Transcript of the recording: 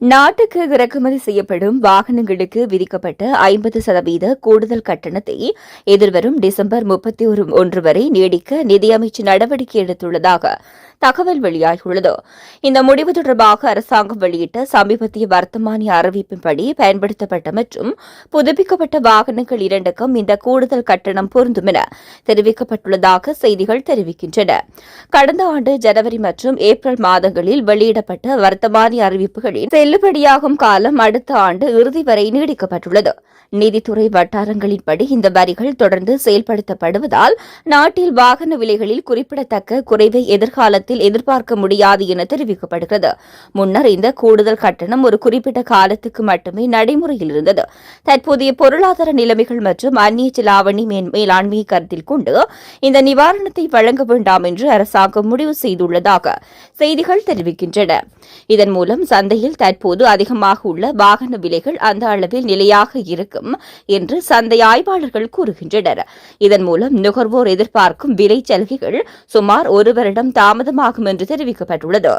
நாட்டுக்கு இறக்குமதி செய்யப்படும் வாகனங்களுக்கு விதிக்கப்பட்ட ஐம்பது சதவீத கூடுதல் கட்டணத்தை எதிர்வரும் டிசம்பர் முப்பத்தி ஒரு ஒன்று வரை நீடிக்க நிதியமைச்சு நடவடிக்கை எடுத்துள்ளதாக தகவல் வெளியாகியுள்ளது. இந்த முடிவு தொடர்பாக அரசாங்கம் வெளியிட்ட சமீபத்திய வர்த்தமானி அறிவிப்பின்படி பயன்படுத்தப்பட்ட மற்றும் புதுப்பிக்கப்பட்ட வாகனங்கள் இரண்டுக்கும் இந்த கூடுதல் கட்டணம் பொருந்தும் என தெரிவிக்கப்பட்டுள்ளதாக செய்திகள் தெரிவிக்கின்றன. கடந்த ஆண்டு ஜனவரி மற்றும் ஏப்ரல் மாதங்களில் வெளியிடப்பட்ட வர்த்தமானி அறிவிப்புகளின் செல்லுபடியாகும் காலம் அடுத்த ஆண்டு இறுதி வரை நீடிக்கப்பட்டுள்ளது. நீதித்துறை வட்டாரங்களின்படி இந்த வரிகள் தொடர்ந்து செயல்படுத்தப்படுவதால் நாட்டில் வாகன விலைகளில் குறிப்பிடத்தக்க குறைவை எதிர்காலத்தில் காலத்தில் எதிர்பார்க்க முடியாது என தெரிவிக்கப்படுகிறது. முன்னர் இந்த கூடுதல் கட்டணம் ஒரு குறிப்பிட்ட காலத்துக்கு மட்டுமே நடைமுறையில் இருந்தது. தற்போதைய பொருளாதார நிலைமைகள் மற்றும் அந்நிய செலாவணி மேலாண்மையை கருத்தில் கொண்டு இந்த நிவாரணத்தை வழங்க வேண்டாம் என்று அரசாங்கம் முடிவு செய்துள்ளதாக செய்திகள் தெரிவிக்கின்றன. இதன் மூலம் சந்தையில் தற்போது அதிகமாக உள்ள வாகன விலைகள் அந்த அளவில் நிலையாக இருக்கும் என்று சந்தை ஆய்வாளர்கள் கூறுகின்றனர். இதன் மூலம் நுகர்வோர் எதிர்பார்க்கும் விலை சலுகைகள் சுமார் ஒரு வருடம் தாமதமாக தாமதமாகும் என்று தெரிவிக்கப்பட்டுள்ளது.